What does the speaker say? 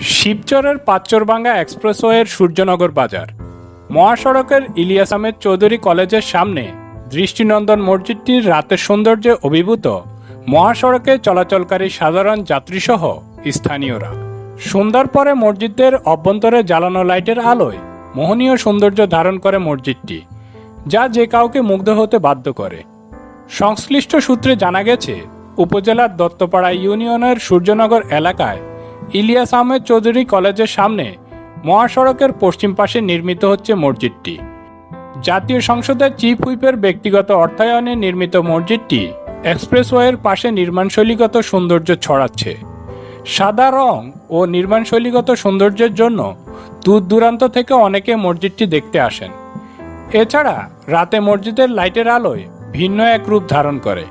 শিবচরের পাঁচচরবাঙ্গা এক্সপ্রেসওয়ের সূর্যনগর বাজার। মহাসড়কের ইলিয়াস আহমেদ চৌধুরী কলেজের সামনে দৃষ্টিনন্দন মসজিদটির রাতের সৌন্দর্যে অভিভূত মহাসড়কে চলাচলকারী সাধারণ যাত্রীসহ স্থানীয়রা। সন্ধ্যার পরে মসজিদের অভ্যন্তরে জ্বালানো লাইটের আলোয় মোহনীয় সৌন্দর্য ধারণ করে মসজিদটি, যা যে কাউকে মুগ্ধ হতে বাধ্য করে। সংশ্লিষ্ট সূত্রে জানা গেছে, উপজেলার দত্তপাড়া ইউনিয়নের সূর্যনগর এলাকায় ইলিয়াস আহমেদ চৌধুরী কলেজের সামনে মহাসড়কের পশ্চিম পাশে নির্মিত হচ্ছে মসজিদটি। জাতীয় সংসদের চিফ হুইপের ব্যক্তিগত অর্থায়নে নির্মিত মসজিদটি এক্সপ্রেসওয়ের পাশে নির্মাণশৈলীগত সৌন্দর্য ছড়াচ্ছে। সাদা রং ও নির্মাণশৈলীগত সৌন্দর্যের জন্য দূর দূরান্ত থেকে অনেকে মসজিদটি দেখতে আসেন। এছাড়া রাতে মসজিদের লাইটের আলোয় ভিন্ন এক রূপ ধারণ করে।